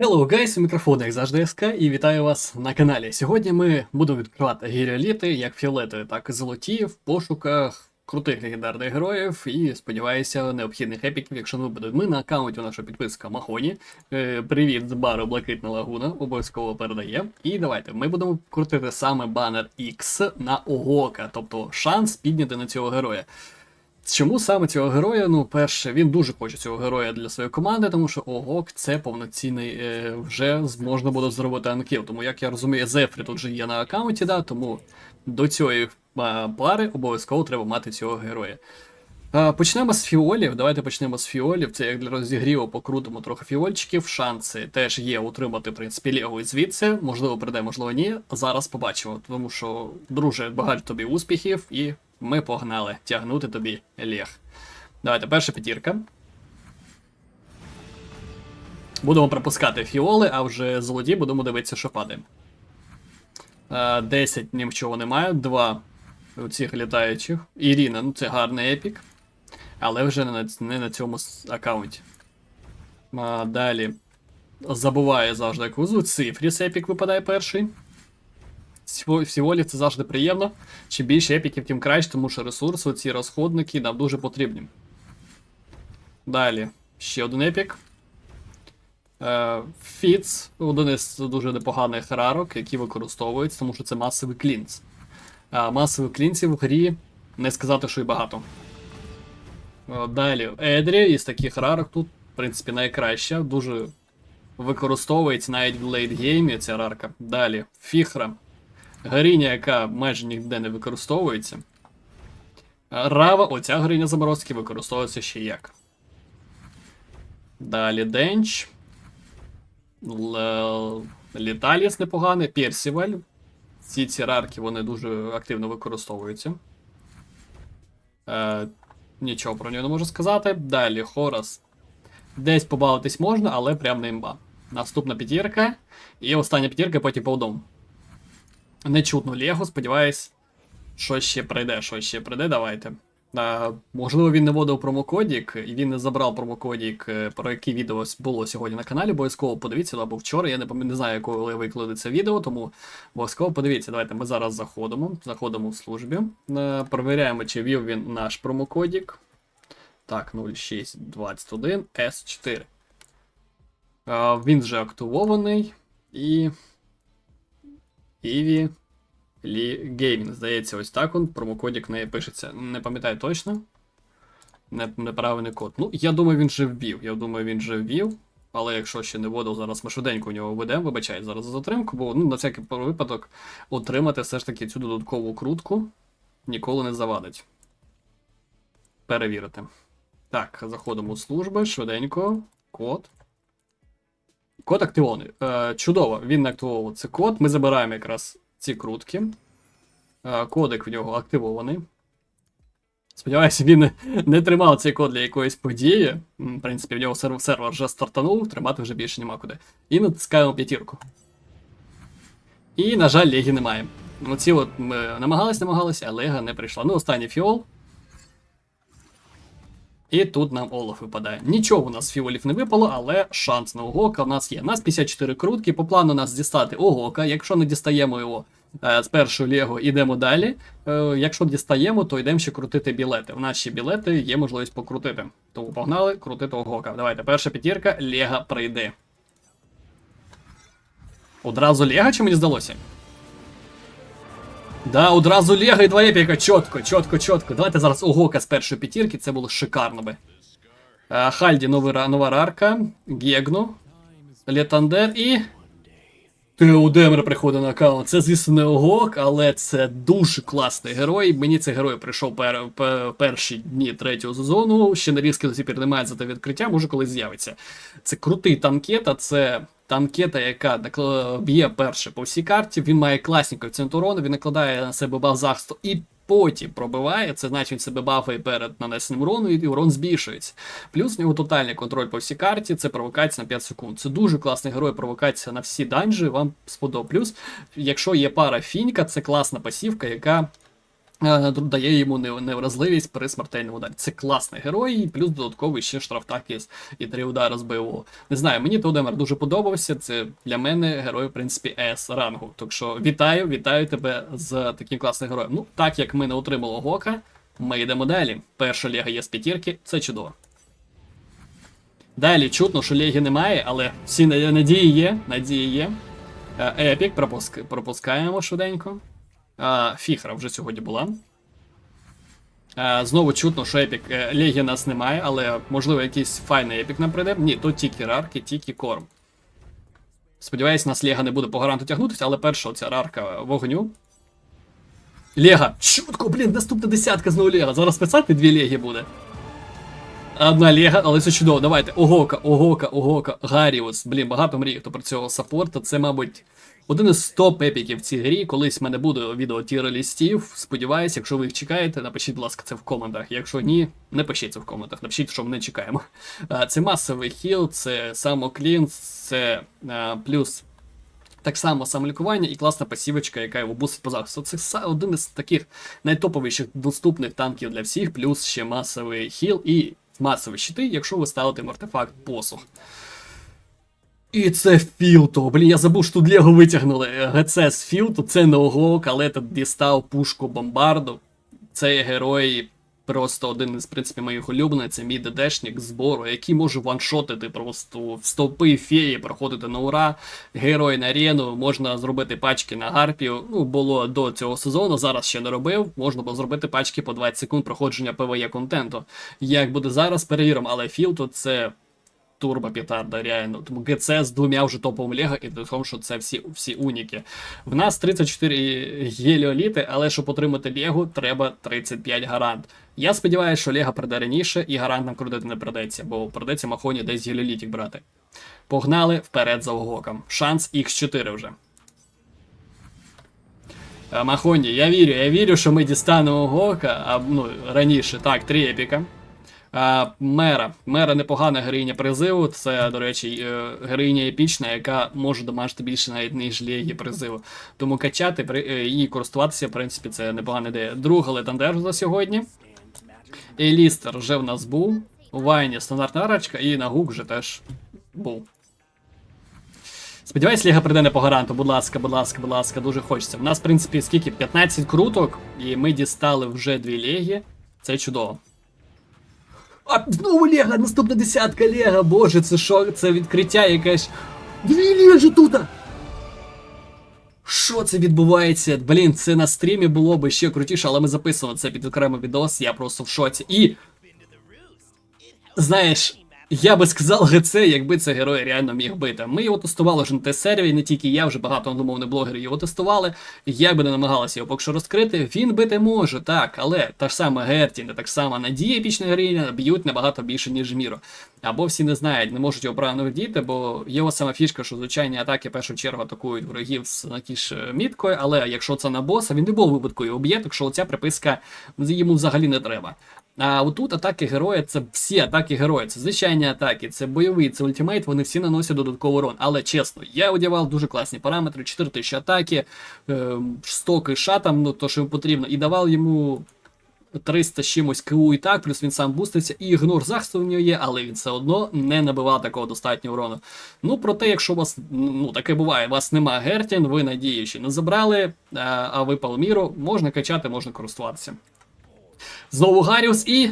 Hello guys, у як завжди СК, і вітаю вас на каналі. Сьогодні ми будемо відкривати гіріоліти, як фіолетові, так і золоті, в пошуках крутих легендарних героїв і, сподіваюся, необхідних епіків, якщо не буде. Ми на аккаунті нашого підписка Махоні. Е, привіт з бару Блакитна Лагуна, обов'язково передає. І давайте, ми будемо крутити саме банер X на Огока, тобто шанс підняти на цього героя. Чому саме цього героя? Ну, перше, він дуже хоче цього героя для своєї команди, тому що Огок це повноцінний е, вже можна буде зробити анкіл. Тому як я розумію, Зефрі тут же є на аккаунті, да, тому до цієї а, пари обов'язково треба мати цього героя. А, почнемо з фіолів. Давайте почнемо з фіолів. Це як для розігріву покрутимо трохи фіольчиків. Шанси теж є утримати, в принципі, Лего звідси. Можливо, прийде, можливо, ні. Зараз побачимо. Тому що, друже, багато тобі успіхів, і ми погнали тягнути тобі Лег. Давайте, перша п'ятірка. Будемо пропускати фіоли, а вже золоті будемо дивитися, що падає. Е, 10 ні в чого немає. Два у цих літаючих. Ірина, ну це гарний епік. Але вже не на, не на цьому аккаунті. А, далі. Забуває завжди звуть. Цифріс епік випадає перший. Всього- Всього це завжди приємно. Чим більше епіків, тим краще, тому що ресурси, ці розходники нам дуже потрібні. Далі. Ще один епік. Е, Фіц, один із дуже непоганих рарок, які використовуються, тому що це масовий клінц. А масових клінців в грі не сказати, що і багато. Е, Далі, Едрі із таких рарок тут, в принципі, найкраща. Дуже використовується навіть в лейтгеймі ця рарка. Далі, Фіхра. Гаріня, яка майже ніде не використовується. Рава, оця гариня заморозки використовується ще як. Далі Денч. Літаліс непоганий, Персіваль. Ці ці рарки вони дуже активно використовуються. Е, нічого про нього не можу сказати. Далі Хорас. Десь побавитись можна, але прям не імба. Наступна п'ятірка. І остання п'ятірка потім повдом. Не чутно Лего, сподіваюсь, що ще прийде, що ще прийде, давайте. А, можливо, він не вводив промокодік, і він не забрав промокодік, е, про який відео було сьогодні на каналі. Обов'язково подивіться, або вчора. Я не не знаю, коли викладе це відео, тому обов'язково подивіться. Давайте ми зараз заходимо. Заходимо в службі. Е, Провіряємо, чи ввів він наш промокодік. Так, 0621 S4. Е, Він вже активований. І. Іві Лі Геймінг. Здається, ось так он. Промокодік не пишеться. Не пам'ятаю точно. Не, неправильний код. Ну, я думаю, він вже ввів. Я думаю, він вже ввів. Але якщо ще не вводив, зараз ми швиденько у нього введемо, вибачай зараз за затримку, бо ну, на всякий випадок отримати все ж таки цю додаткову крутку ніколи не завадить. Перевірити. Так, заходимо у служби, швиденько. Код. Код активований. Е, чудово, він не активував цей код. Ми забираємо якраз ці крутки. Е, кодик в нього активований. Сподіваюся, він не, не тримав цей код для якоїсь події. В принципі, в нього сервер, сервер вже стартанув, тримати вже більше нема куди. І натискаємо п'ятірку. І, на жаль, Легі немає. Ну, ці от ми намагались, намагалися, а Лега не прийшла. Ну, останній фіол. І тут нам Олаф випадає. Нічого у нас з фіолів не випало, але шанс на Огока в нас є. У нас 54 крутки, по плану нас дістати Огока. Якщо не дістаємо його е, з першого Лего, йдемо далі. Е, якщо дістаємо, то йдемо ще крутити білети. У нас ще білети є можливість покрутити. Тому погнали крутити Огока. Давайте, перша п'ятірка, Лега прийде. Одразу Лега чи мені здалося? Да, одразу Лего і два епіка, чітко, чітко, чітко. Давайте зараз Огока з першої п'ятірки, це було шикарно би. Е, Хальді нова рарка, Гегну, Летандер і. Теодемер приходить на аккаунт. Це, звісно, не Огок, але це дуже класний герой. Мені цей герой прийшов пер, пер, перші дні третього сезону. Ще нарізки до тепер немає за те відкриття, може колись з'явиться. Це крутий танкета, це танкета, яка б'є перше по всій карті. Він має класні коефіцієнт урону, він накладає на себе баф захисту і потім пробиває. Це значить себе бафає перед нанесенням урону, і урон збільшується. Плюс в нього тотальний контроль по всій карті, це провокація на 5 секунд. Це дуже класний герой, провокація на всі данжі, вам сподобається. Плюс, якщо є пара фінька, це класна пасівка, яка дає йому невразливість при смертельному ударі. Це класний герой, плюс додатковий ще штрафтакіс і три удари з БО. Не знаю, мені Тодемер дуже подобався. Це для мене герой, в принципі, С рангу. Так що вітаю, вітаю тебе з таким класним героєм. Ну, так як ми не отримали Гока, ми йдемо далі. Перша ліга є з п'ятірки, це чудово. Далі чутно, що легі немає, але всі надії є. Надії є. Е, Епік пропуск... пропускаємо швиденько. Фіхра вже сьогодні була. Знову чутно, що епік Легі нас немає, але можливо якийсь файний епік нам прийде. Ні, то тільки рарки, тільки корм. Сподіваюсь, нас Лега не буде по гаранту тягнутися, але перша оця рарка вогню. Лега! Чутко, блін, наступна десятка знову Лега. Зараз писати дві Легі буде. Одна Лега, але це чудово. Давайте. Огока, Огока, Огока, Гаріус. Блін, багато мрій, хто про цього саппорта. Це, мабуть, один із топ епіків в цій грі. Колись в мене буде відео тіра лістів. Сподіваюсь, якщо ви їх чекаєте, напишіть, будь ласка, це в коментах. Якщо ні, не пишіть це в коментах. Напишіть, що ми не чекаємо. Це масовий хіл, це самоклін, це плюс. Так само самолікування і класна пасівочка, яка його бусить по захисту. Це один із таких найтоповіших доступних танків для всіх, плюс ще масовий хіл і масові щити, якщо ви ставите артефакт посух. І це філто. Блін, я забув, що тут Лего витягнули. ГЦ з філту, це не огок, але тут дістав пушку бомбарду. Цей герой просто один із, в принципі, моїх улюблених. Це мій ДДшник збору, який може ваншотити просто в стовпи феї, проходити на ура. Герой на арену, можна зробити пачки на гарпію. Ну, було до цього сезону, зараз ще не робив. Можна було зробити пачки по 20 секунд проходження ПВЕ контенту. Як буде зараз, перевіримо, але філту це турбо петарда, реально. Тому ГЦ з двома вже топовими лего, і при тому, що це всі, всі уніки. В нас 34 геліоліти, але щоб отримати Лего, треба 35 гарант. Я сподіваюся, що Лего прийде раніше, і гарант нам крутити не придеться, бо придеться Махоні десь геліолітик брати. Погнали вперед за Огоком. Шанс Х4 вже. Е, Махоні, я вірю, я вірю, що ми дістанемо Гока, а ну, раніше. Так, три епіка. А, мера. Мера непогана героїня призиву. Це, до речі, е, героїня епічна, яка може домажити більше навіть ніж легі призиву. Тому качати при- е, і користуватися, в принципі, це непогана ідея. Друга летандер за сьогодні. Елістер вже в нас був. У Вайні стандартна арочка, і на гук вже теж був. Сподіваюсь, Ліга прийде не по гаранту. Будь ласка, будь ласка, будь ласка, дуже хочеться. У нас, в принципі, скільки? 15 круток, і ми дістали вже дві легі. Це чудово. А знову Лего, наступна десятка Лего. Боже, це що? Це відкриття якесь. Дві лежі тут! Що це відбувається? Блін, це на стрімі було би ще крутіше, але ми записували це під окремий відос, я просто в шоці. І. Знаєш, я би сказав ГЦ, якби це герой реально міг бити. Ми його тестували вже на тест-сервері, не тільки я, вже багато англомовних блогерів його тестували. Як би не намагалися його поки що розкрити, він бити може, так, але та ж сама Герті, не так само Надія епічна героїня б'ють набагато більше, ніж Міро. Або всі не знають, не можуть його правильно вдіти, бо його сама фішка, що звичайні атаки в першу чергу атакують ворогів з накіш міткою, але якщо це на боса, він не був випадку його б'є, так що ця приписка йому взагалі не треба. А отут атаки героя це всі атаки героя. Це звичайні атаки, це бойовий, це ультимейт, вони всі наносять додатковий урон. Але чесно, я одягав дуже класні параметри, 4000 атаки, е, 100 киша там, ну то що йому потрібно, і давав йому 300 з чимось КУ і так, плюс він сам буститься, і ігнор захисту в нього є, але він все одно не набивав такого достатнього урону. Ну, проте, якщо у вас, ну таке буває, у вас нема Гертін, ви надіючи не забрали, а, а випав міру, можна качати, можна користуватися. Знову Гаріус і.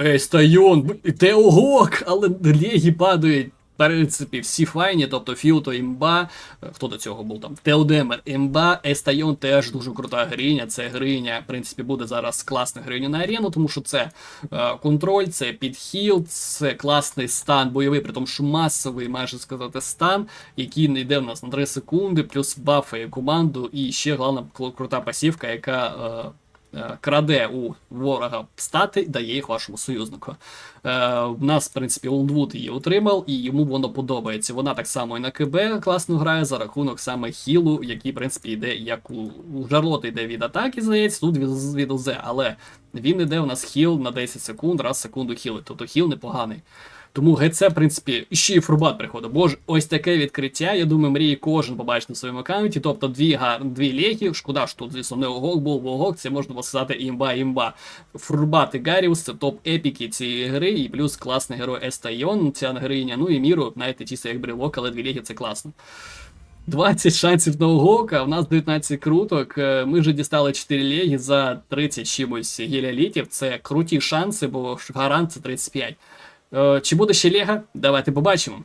Ей, Стайон, Теогок, але легі падають. В принципі, всі файні, тобто Філто імба. е, Хто до цього був там? Теодемер імба, Естайон теж дуже крута гриня. Це гриня, в принципі, буде зараз класна гриня на арену, тому що це е, контроль, це підхіл, це класний стан бойовий, при тому, що масовий, майже сказати, стан, який не йде в нас на 3 секунди, плюс бафає команду, і ще головна крута пасівка, яка. Е, краде у ворога стати, дає їх вашому союзнику. Е, в нас, в принципі, Олдвуд її отримав, і йому воно подобається. Вона так само і на КБ класно грає за рахунок саме хілу, який, в принципі, йде як у, у Жарлоти йде від атаки, здається, тут від, від ОЗ, але він йде у нас хіл на 10 секунд, раз секунду хіли. Тобто хіл непоганий. Тому ГЦ, в принципі, ще й фурбат приходить. Боже, ось таке відкриття. Я думаю, мріє кожен побачити на своєму аккаунті. Тобто дві гар, дві легі. Шкода, що тут, звісно, не огок був, бо огок це можна було сказати імба-імба. Фурбат і Гаріус це топ епіки цієї гри, і плюс класний герой Естайон, ця героїня, ну і міру, знаєте, чисто як брелок, але дві легі це класно. 20 шансів на уголка, у нас 19 круток. Е, Ми вже дістали 4 легі за 30 чимось гіліалітів. Це круті шанси, бо гарант це 35. Е, Чи буде ще лега? Давайте побачимо.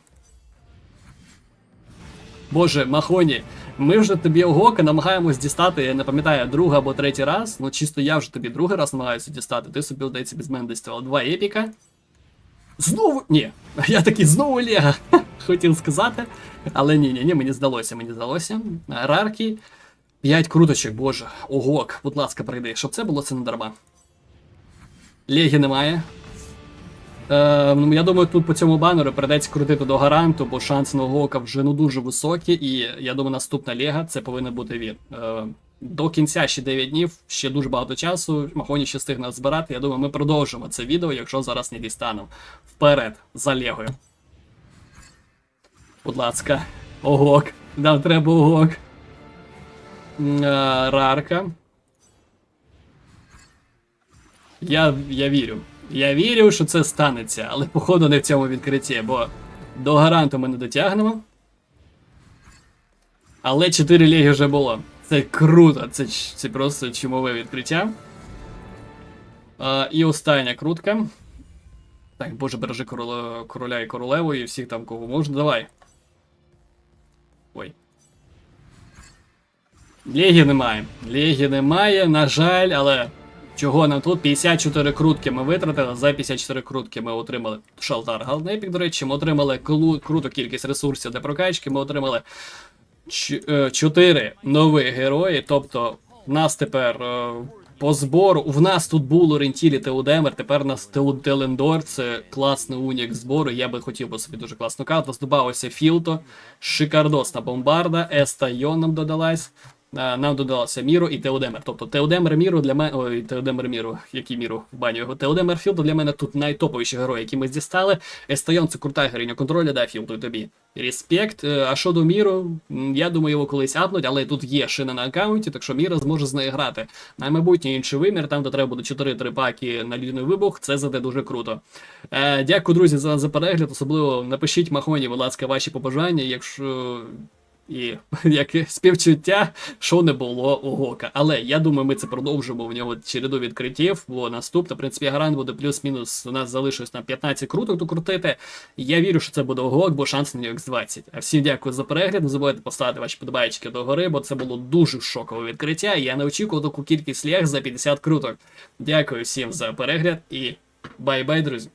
Боже, Махоні, ми вже тобі огока намагаємось дістати, я не пам'ятаю, другий або третій раз. Ну чисто я вже тобі другий раз намагаюся дістати. Ти собі, здається, без мене діставав. Два епіка. Знову. Ні, я такий знову Лего хотів сказати. Але ні, ні, ні, мені здалося, мені здалося. Рарки. 5 круточок, боже. Огок, будь ласка, прийди. Щоб це було, це не дарма. Легі немає. Е, ну, я думаю, тут по цьому банеру придеться крутити до гаранту, бо шанси на Огока вже ну дуже високі, і я думаю, наступна лега це повинен бути він. Е, до кінця ще 9 днів, ще дуже багато часу. Махоні ще встигне збирати. Я думаю, ми продовжимо це відео, якщо зараз не дістанемо. Вперед, за Легою. Будь ласка, огок. Нам треба огок. Е, Рарка. Я, я вірю. Я вірю, що це станеться, але походу не в цьому відкритті, бо до гаранту ми не дотягнемо. Але 4 ліги вже було. Це круто, це, це просто чумове відкриття. А, і остання крутка. Так, боже, бережи короля, короля і королеву, і всіх там кого можна. Давай. Ой. Легі немає. Легі немає, на жаль, але чого нам тут? 54 крутки ми витратили. За 54 крутки ми отримали Шалтар Голден Епік, до речі, ми отримали круту кількість ресурсів для прокачки, ми отримали 4 нові герої. Тобто, нас тепер е, по збору. В нас тут був Лорентілі Теудемер, тепер у нас Телендор, це класний унік збору. Я би хотів би собі дуже класну карту. У Філто, Шикардосна Бомбарда, Еста Йон нам додалась. Е, Нам додалося Міру і Теодемер. Тобто Теодемер Міру для мене. Ой, Теодемер Міру, який Міру баню його. Теодемер Філдо для мене тут найтоповіші герої, які ми дістали. Естайон це крута героїня контролю, да, Філду тобі. Респект. Е, А щодо Міру, я думаю, його колись апнуть, але тут є шина на аккаунті, так що Міра зможе з нею грати. На майбутнє інший вимір, там де треба буде 4-3 паки на лідний вибух, це заде дуже круто. Е, дякую, друзі, за, за перегляд. Особливо напишіть Махоні, будь ласка, ваші побажання, якщо. І як співчуття, що не було у Гока. Але я думаю, ми це продовжимо в нього череду відкриттів, бо наступне, в принципі, гарант буде плюс-мінус. У нас залишилось на 15 круток докрутити. Я вірю, що це буде Гок, бо шанс на нього X20. А всім дякую за перегляд. Не забувайте поставити ваші подобайки до гори, бо це було дуже шокове відкриття. Я не очікував таку кількість лег за 50 круток. Дякую всім за перегляд і бай-бай, друзі.